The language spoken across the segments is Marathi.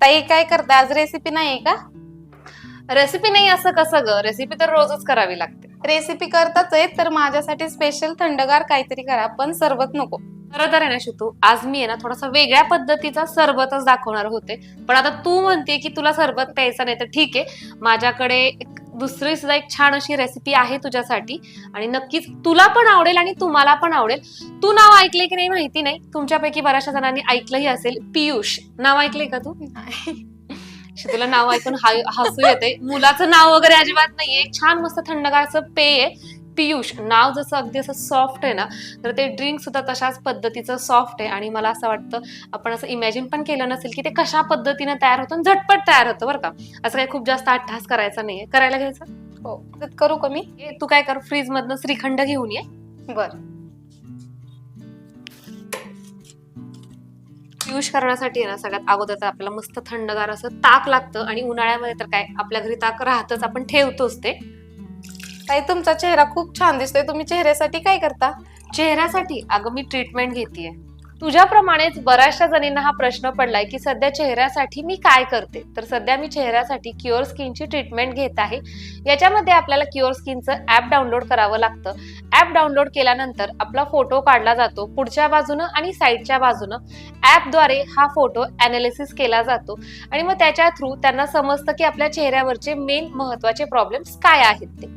ताई काय करता? आज रेसिपी नाही का? रेसिपी नाही असं कसं ग? रेसिपी तर रोजच करावी लागते. रेसिपी करताच आहे तर माझ्यासाठी स्पेशल थंडगार काहीतरी करा पण सरबत नको. खरं तर आहे ना शितू आज मी आहे ना थोडासा वेगळ्या पद्धतीचा सरबतच दाखवणार होते. पण आता तू म्हणते की तुला सरबत प्यायचा नाही तर ठीक आहे. माझ्याकडे एक दुसरी सुद्धा एक छान अशी रेसिपी आहे तुझ्यासाठी. आणि नक्कीच तुला पण आवडेल आणि तुम्हाला पण आवडेल. तू नाव ऐकले की नाही माहिती नाही. तुमच्यापैकी बऱ्याचशा जणांनी ऐकलंही असेल. पियुष. नाव ऐकलंय का तू? तुला नाव ऐकून हा- हसू येते मुलाचं नाव वगैरे अजिबात नाहीये. एक छान मस्त थंडगार असं पेय आहे. पियुष नाव जसं अगदी असं सॉफ्ट आहे ना तर ते ड्रिंक सुद्धा तशाच पद्धतीचं सॉफ्ट आहे. आणि मला असं वाटतं आपण असं इमॅजिन पण केलं नसेल की ते कशा पद्धतीने तयार होतं झटपट तयार होतं बरं का. असं काही खूप जास्त अट्टहास करायचा नाहीये. करायला घ्यायचं? हो तर करू का मी? हे तू काय कर फ्रीज मधनं श्रीखंड घेऊन ये. बर. पियुष करण्यासाठी ना सगळ्यात अगोदर तर आपल्याला मस्त थंडगार असं ताक लागतं आणि उन्हाळ्यामध्ये तर काय आपल्या घरी ताक राहतच आपण ठेवतोच ते. ताई तुमचा चेहरा खूप छान दिसतोय. तुम्ही चेहऱ्यासाठी काय करता? चेहऱ्यासाठी? अगं मी ट्रीटमेंट घेतेय. तुझ्याप्रमाणेच बऱ्याचशा जणींना हा प्रश्न पडलाय की सध्या चेहऱ्यासाठी मी काय करते? तर सध्या मी चेहऱ्यासाठी क्युअर स्किनची ट्रीटमेंट घेत आहे. याच्यामध्ये आपल्याला क्युअर स्किनचं ऍप डाउनलोड करावं लागतं. ऍप डाउनलोड केल्यानंतर आपला फोटो काढला जातो पुढच्या बाजूनं आणि साईडच्या बाजूनं. ऍपद्वारे हा फोटो अनालिसिस केला जातो आणि मग त्याच्या थ्रू त्यांना समजतं की आपल्या चेहऱ्यावरचे मेन महत्त्वाचे प्रॉब्लेम्स काय आहेत ते.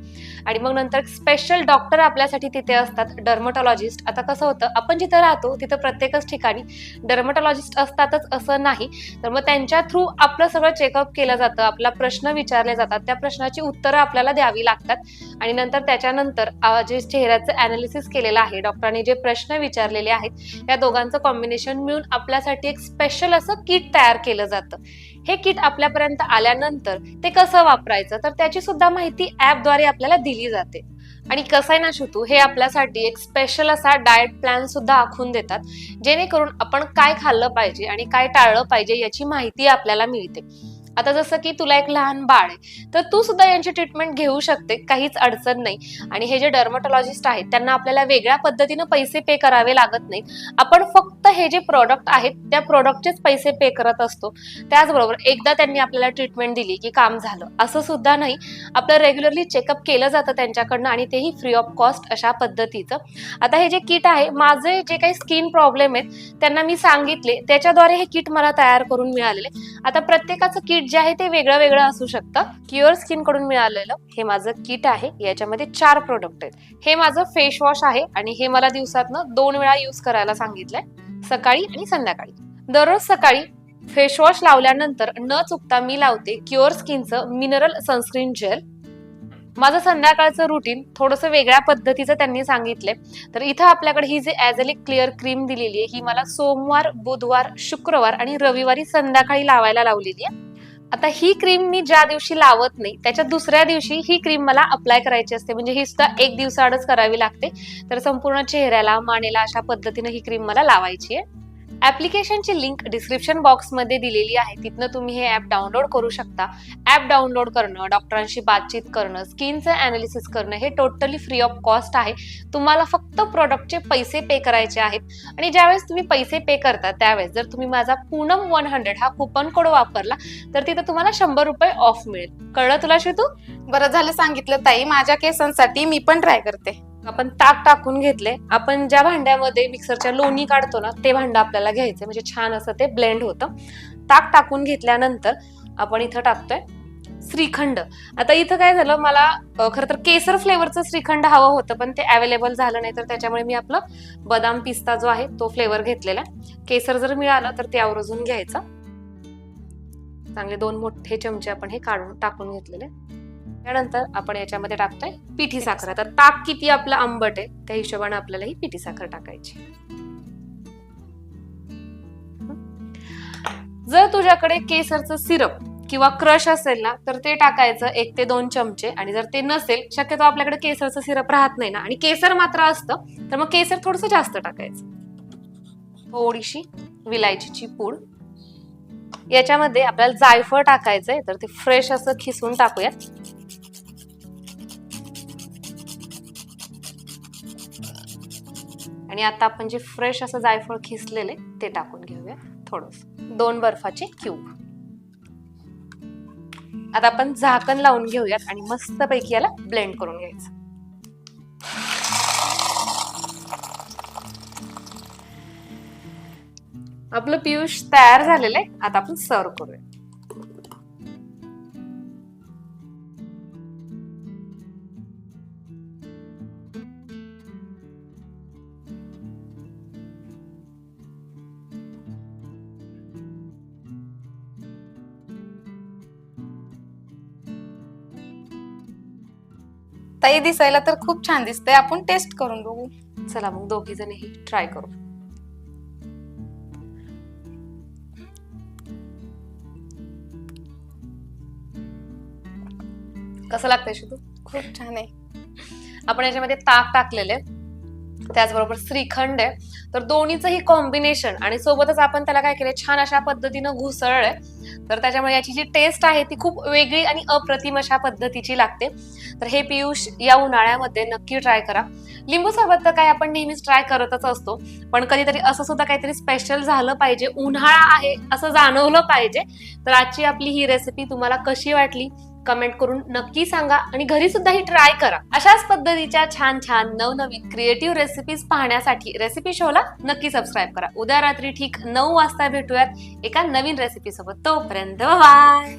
आणि मग नंतर स्पेशल डॉक्टर आपल्यासाठी तिथे असतात डर्मटॉलॉजिस्ट आता कसं होतं आपण जिथं राहतो तिथं प्रत्येक प्रत्येकच ठिकाणी. डर्मटॉलॉजिस्ट असतातच असं नाही. तर मग त्यांच्या थ्रू आपलं सगळं चेकअप केलं जातं. आपला प्रश्न विचारले जातात. त्या प्रश्नाची उत्तरं आपल्याला द्यावी लागतात. आणि नंतर त्याच्यानंतर जे चेहऱ्याचं अनालिसिस केलेलं आहे डॉक्टरांनी जे प्रश्न विचारलेले आहेत या दोघांचं कॉम्बिनेशन मिळून आपल्यासाठी एक स्पेशल असं किट तयार केलं जातं. हे किट आपल्यापर्यंत आल्यानंतर ते कसं वापरायचं? तर त्याची सुद्धा माहिती ऍपद्वारे आपल्याला दिली जाते. आणि कसं आहे ना शुतू हे आपल्यासाठी एक स्पेशल असा डाएट प्लॅन सुद्धा आखून देतात जेणेकरून आपण काय खाल्लं पाहिजे आणि काय टाळलं पाहिजे याची माहिती आपल्याला मिळते. आता जसं की तुला एक लहान बाळ आहे तर तू सुद्धा यांची ट्रीटमेंट घेऊ शकते काहीच अडचण नाही. आणि हे जे डर्मटॉलॉजिस्ट आहेत त्यांना आपल्याला वेगळ्या पद्धतीनं पैसे पे करावे लागत नाहीत. आपण फक्त हे जे प्रॉडक्ट आहेत त्या प्रॉडक्टचेच पैसे पे करत असतो. त्याचबरोबर एकदा त्यांनी आपल्याला ट्रीटमेंट दिली की काम झालं असं सुद्धा नाही. आपलं रेग्युलरली चेकअप केलं जातं त्यांच्याकडनं आणि तेही फ्री ऑफ कॉस्ट अशा पद्धतीचं. आता हे जे किट आहे माझे जे काही स्किन प्रॉब्लेम आहेत त्यांना मी सांगितले. त्याच्याद्वारे हे किट मला तयार करून मिळालेले. आता प्रत्येकाचं किट जे आहे ते वेगळं वेगळं असू शकतं. क्युअर स्किनकडून मिळालेलं हे माझं किट आहे. याच्यामध्ये चार प्रोडक्ट आहेत. हे माझं फेस वॉश आहे आणि हे मला दिवसातनं दोन वेळा यूज करायला सांगितलंय. सकाळी आणि संध्याकाळी. दररोज सकाळी फेसवॉश लावल्यानंतर न चुकता मी लावते क्युअर स्किनचं मिनरल सनस्क्रीन जेल माझं संध्याकाळचं रुटीन थोडंसं वेगळ्या पद्धतीचं त्यांनी सांगितलंय. तर इथं आपल्याकडे ही जी ॲझलिक क्लिअर क्रीम दिलेली आहे ही मला सोमवार बुधवार शुक्रवार आणि रविवारी संध्याकाळी लावायला लावलेली आहे. आता ही क्रीम मी ज्या दिवशी लावत नाही त्याच्या दुसऱ्या दिवशी ही क्रीम मला अप्लाय करायची असते. म्हणजे ही सुद्धा एक दिवसाआडच करावी लागते. तर संपूर्ण चेहऱ्याला मानेला अशा पद्धतीने ही क्रीम मला लावायची आहे. ऍप्लिकेशनची लिंक डिस्क्रिप्शन बॉक्समध्ये दिलेली आहे. तिथनं तुम्ही हे ऍप डाउनलोड करू शकता. ऍप डाउनलोड करणं डॉक्टरांशी बातचीत करणं स्किनचं अनालिसिस करणं हे टोटली फ्री ऑफ कॉस्ट आहे. तुम्हाला फक्त प्रोडक्टचे पैसे पे करायचे आहेत. आणि ज्यावेळेस तुम्ही पैसे पे करता त्यावेळेस जर तुम्ही माझा पूनम वन हंड्रेड हा कुपन कोड वापरला तर तिथं तुम्हाला शंभर रुपये ऑफ मिळेल. कळलं तुला शितू बरं झालं सांगितलं ताई. माझ्या केसांसाठी मी पण ट्राय करते. आपण ताक टाकून घेतले. आपण ज्या भांड्यामध्ये मिक्सरच्या लोणी काढतो ना ते भांडं आपल्याला घ्यायचं. म्हणजे छान असं ते ब्लेंड होतं. ताक टाकून घेतल्यानंतर आपण इथं टाकतोय श्रीखंड. आता इथं काय झालं मला खरं तर केसर फ्लेवरचं श्रीखंड हवं होतं पण ते अवेलेबल झालं नाही तर त्याच्यामुळे मी आपलं बदाम पिस्ता जो आहे तो फ्लेवर घेतलेला आहे. केसर जर मिळालं तर ते आवर्जून घ्यायचं. चांगले दोन मोठे चमचे आपण हे काढून टाकून घेतलेले. त्यानंतर आपण याच्यामध्ये टाकतोय पिठी साखर. आता ताक किती आपलं आंबट आहे त्या हिशोबाने आपल्याला ही पिठी साखर टाकायची जर तुझ्याकडे केसरचं सिरप किंवा क्रश असेल ना तर ते टाकायचं एक ते दोन चमचे. आणि जर ते नसेल शक्यतो आपल्याकडे केसरचं सिरप राहत नाही ना. आणि केसर मात्र असतं तर मग केसर थोडस जास्त टाकायचं. थोडीशी विलायचीची पूड. याच्यामध्ये आपल्याला जायफळ टाकायचंय तर ते फ्रेश असं खिसून टाकूयात. आणि आता आपण जे फ्रेश असं जायफळ खिसलेले ते टाकून घेऊया थोडस. दोन बर्फाचे क्यूब आता आपण झाकण लावून घेऊयात आणि मस्तपैकी याला ब्लेंड करून घ्यायचं. आपलं पियुष तयार झालेलं आहे. आता आपण सर्व करूया. ताई दिसायला तर खूप छान दिसतंय. आपण टेस्ट करून बघू. चला मग दोघी जणही ट्राय करू. कसं लागतंय शुद्धू खूप छान आहे. आपण याच्यामध्ये ताक टाकलेले त्याचबरोबर श्रीखंड आहे. तर दोन्हीचंही कॉम्बिनेशन आणि सोबतच आपण त्याला काय केलंय? छान अशा पद्धतीनं घुसळलंय. तर त्याच्यामुळे याची जी टेस्ट आहे ती खूप वेगळी आणि अप्रतिम अशा पद्धतीची लागते. तर हे पियुष या उन्हाळ्यामध्ये नक्की ट्राय करा. लिंबू सरबत तर काय आपण नेहमीच ट्राय करतच असतो. पण कधीतरी असं सुद्धा काहीतरी स्पेशल झालं पाहिजे. उन्हाळा आहे असं जाणवलं पाहिजे. तर आजची आपली ही रेसिपी तुम्हाला कशी वाटली? कमेंट करून नक्की सांगा आणि घरी सुद्धा ही ट्राय करा. अशाच पद्धतीच्या छान छान नवनवीन क्रिएटिव्ह रेसिपीज पाहण्यासाठी रेसिपी शोला नक्की सबस्क्राईब करा. उद्या रात्री ठीक नऊ वाजता भेटूयात एका नवीन रेसिपी सोबत. तोपर्यंत बाय